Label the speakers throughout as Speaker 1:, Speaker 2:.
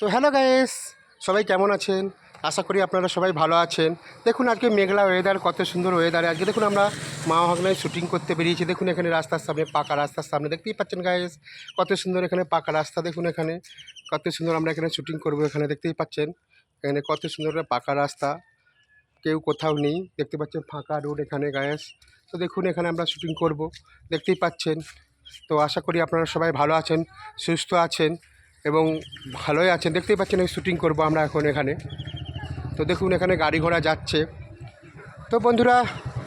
Speaker 1: তো hello guys সবাই কেমন আছেন? আশা করি আপনারা সবাই ভালো আছেন। দেখুন, আজকে মেঘলা ওয়েদার কত সুন্দর ওয়েদারে আজকে দেখুন, আমরা মা ভাগনায় শুটিং করতে বেরিয়েছি। দেখুন, এখানে রাস্তার সামনে, পাকা রাস্তার সামনে। দেখতেই পাচ্ছেন গায়েস কত সুন্দর এখানে পাকা রাস্তা দেখুন এখানে। কত সুন্দর আমরা এখানে শুটিং করব এখানে, দেখতেই পাচ্ছেন। এখানে কত সুন্দর পাকা রাস্তা। কেউ কোথাও নেই, দেখতে পাচ্ছেন ফাঁকা রোড এখানে গায়েস তো দেখুন, এখানে আমরা শুটিং করব, দেখতেই পাচ্ছেন। তো আশা করি আপনারা সবাই ভালো আছেন, সুস্থ আছেন। এবং ভালোই আছেন। দেখতেই পাচ্ছেন এই শ্যুটিং করব আমরা এখন এখানে। তো দেখুন, এখানে গাড়ি ঘোড়া যাচ্ছে। তো বন্ধুরা,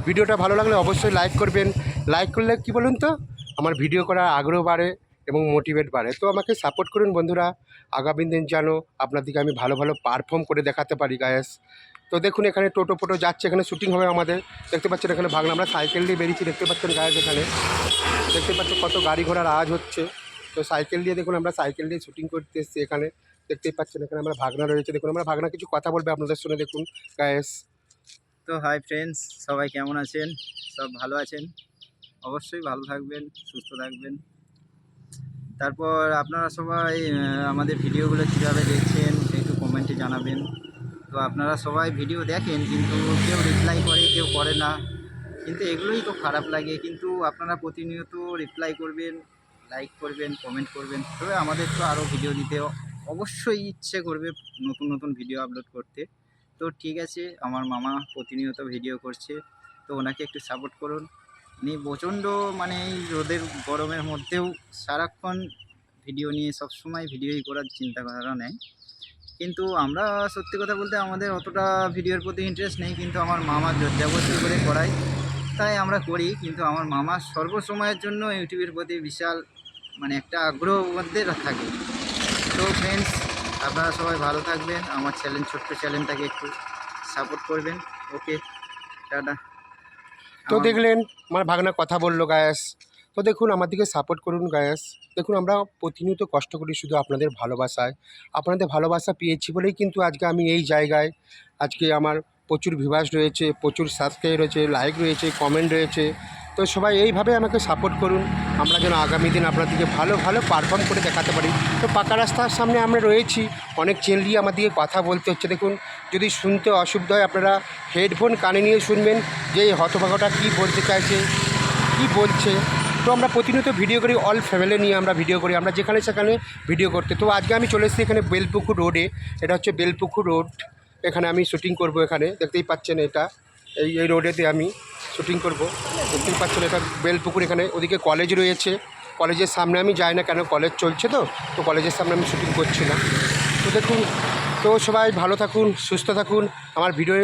Speaker 1: ভিডিওটা ভালো লাগলে অবশ্যই লাইক করবেন। লাইক করলে কি বলুন তো? আমার ভিডিও করার আগ্রহ বাড়ে এবং মোটিভেট বাড়ে। তো আমাকে সাপোর্ট করুন বন্ধুরা। আগামী দিন যেন আপনাদেরকে আমি ভালো ভালো পারফর্ম করে দেখাতে পারি গায়েস তো দেখুন, এখানে টোটো ফোটো যাচ্ছে, এখানে শ্যুটিং হবে আমাদের। দেখতে পাচ্ছেন, এখানে ভাগনা আমরা সাইকেল নিয়ে বেরিয়েছি। দেখতে পাচ্ছেন গায়েস এখানে। দেখতে পাচ্ছেন কত গাড়ি ঘোড়ার আওয়াজ হচ্ছে। তো সাইকেল দিয়ে দেখুন আমরা সাইকেল দিয়ে শুটিং করতে এসেছি এখানে। দেখতেই পাচ্ছেন এখানে আমরা ভাগনা রয়েছে। দেখুন, আমরা ভাগনা কিছু কথা বলবে আপনাদের শুনে দেখুন গায়েস
Speaker 2: তো হাই ফ্রেন্ডস সবাই কেমন আছেন? সব ভালো আছেন? অবশ্যই ভালো থাকবেন, সুস্থ থাকবেন। তারপর আপনারা সবাই আমাদের ভিডিওগুলো কীভাবে দেখছেন একটু কমেন্টে জানাবেন। তো আপনারা সবাই ভিডিও দেখেন, কিন্তু কেউ রিপ্লাই করে, কেউ করে না। কিন্তু এগুলোই তো খারাপ লাগে। কিন্তু আপনারা প্রতিনিয়ত রিপ্লাই করবেন লাইক করবেন কমেন্ট করবেন, তবে আমাদের তো আরও ভিডিও দিতে অবশ্যই ইচ্ছে করবে নতুন নতুন ভিডিও আপলোড করতে। তো ঠিক আছে, আমার মামা প্রতিনিয়ত ভিডিও করছে, তো ওনাকে একটু সাপোর্ট করুন। উনি প্রচণ্ড মানে এই রোদের, গরমের মধ্যেও সারাক্ষণ ভিডিও নিয়ে সবসময় ভিডিওই করার চিন্তাধারা নেয় কিন্তু আমরা সত্যি কথা বলতে আমাদের অতটা ভিডিওর প্রতি ইন্টারেস্ট নেই, কিন্তু আমার মামা জোরজাবস্তি করে করায়। তাই আমরা করি, কিন্তু আমার মামা সর্বসময়ের জন্য ইউটিউবের প্রতি বিশাল মানে একটা আগ্রহ মধ্যে থাকে। তো ফ্রেন্ডস আপনারা সবাই ভালো থাকবেন। আমার চ্যালেঞ্জ ছোট্ট চ্যালেঞ্জটাকে একটু সাপোর্ট করবেন। ওকে টাটা।
Speaker 1: তো দেখলেন, আমার ভাগনা কথা বলল গায়াস তো দেখুন আমার দিকে সাপোর্ট করুন গায়াস দেখুন, আমরা প্রতিনিয়ত কষ্ট করি শুধু আপনাদের ভালোবাসায়। আপনাদের ভালোবাসা পেয়েছি বলেই কিন্তু আজকে আমি এই জায়গায়, আজকে আমার প্রচুর ভিভাস রয়েছে, প্রচুর সাবস্ক্রাইব রয়েছে লাইক রয়েছে কমেন্ট রয়েছে। তো সবাই এইভাবে আমাকে সাপোর্ট করুন। আমরা যেন আগামী দিন আপনাদেরকে ভালো ভালো পারফর্ম করে দেখাতে পারি। তো পাকা রাস্তার সামনে আমরা রয়েছি। অনেক চেনলি আমার দিকে কথা বলতে হচ্ছে। দেখুন, যদি শুনতে অসুবিধা হয়, আপনারা হেডফোন কানে নিয়ে শুনবেন যে এই হতভাগাটা কী বলতে চাইছে, কী বলছে। তো আমরা প্রতিনিয়ত ভিডিও করি অল ফ্যামিলি নিয়ে আমরা ভিডিও করি। আমরা যেখানে সেখানে ভিডিও করতে। তো আজকে আমি চলে এসেছি এখানে বেলপুকুর রোডে এটা হচ্ছে বেলপুকুর রোড এখানে আমি শুটিং করব এখানে। দেখতেই পাচ্ছেন এটা। এই এই রোডেতে আমি শুটিং করব। দেখতেই পাচ্ছেন, এটা বেলপুকুর এখানে। ওদিকে কলেজ রয়েছে। কলেজের সামনে আমি যাই না কেন কলেজ চলছে তো। তো কলেজের সামনে আমি শুটিং করছি না। তো দেখুন, তো সবাই ভালো থাকুন, সুস্থ থাকুন, আমার ভিডিও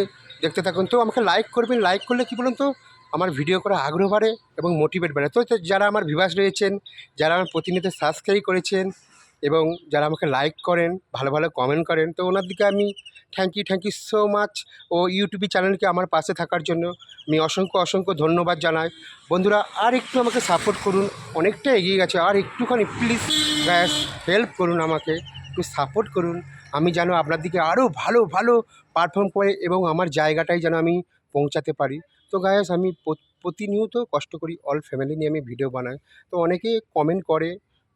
Speaker 1: দেখতে থাকুন। তো আমাকে লাইক করবেন লাইক করলে কি বলুন তো? আমার ভিডিও করা আগ্রহ বাড়ে এবং মোটিভেট বাড়ে। তো যারা আমার ভিভাস রয়েছেন, যারা আমার প্রতিনিয়ত সাবস্ক্রাইব করেছেন এবং যারা আমাকে লাইক করেন, ভালো ভালো কমেন্ট করেন, তো ওনার দিকে আমি thank you thank you so much O YouTube চ্যানেলকে আমার পাশে থাকার জন্য আমি অসংখ্য অসংখ্য ধন্যবাদ জানাই। বন্ধুরা, আর একটু আমাকে সাপোর্ট করুন। অনেকটা এগিয়ে গেছে। আর একটুখানি প্লিজ গ্যাস হেল্প করুন আমাকে। একটু সাপোর্ট করুন। আমি যেন আপনার দিকে আরও ভালো ভালো পারফর্ম করে এবং আমার জায়গাটায় যেন আমি পৌঁছাতে পারি। তো গায়াস আমি প্রতিনিয়ত কষ্ট করি। অল ফ্যামিলি নিয়ে আমি ভিডিও বানাই। তো অনেকে কমেন্ট করে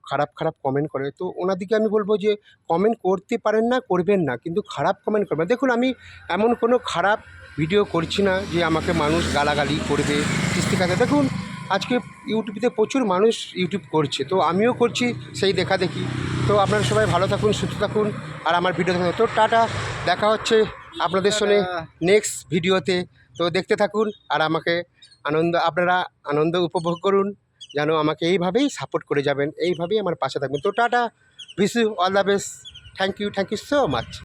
Speaker 1: খারাপ খারাপ কমেন্ট করে। তো ওনার দিকে আমি বলব যে কমেন্ট করতে পারেন না করবেন না কিন্তু খারাপ কমেন্ট করবেন। দেখুন আমি এমন কোনো খারাপ ভিডিও করছি না যে আমাকে মানুষ গালাগালি করবে কিস্তি কাছে দেখুন আজকে ইউটিউবে প্রচুর মানুষ ইউটিউব করছে তো আমিও করছি সেই দেখা দেখি তো আপনারা সবাই ভালো থাকুন সুস্থ থাকুন আর আমার ভিডিও থাকুন। তো টাটা দেখা হচ্ছে আপনাদের সঙ্গে নেক্সট ভিডিওতে তো দেখতে থাকুন আর আমাকে আনন্দ আপনারা আনন্দ উপভোগ করুন। যেন আমাকে এইভাবেই সাপোর্ট করে যাবেন, এইভাবেই আমার পাশে থাকবেন। তো tata wish you all the best thank you thank you so much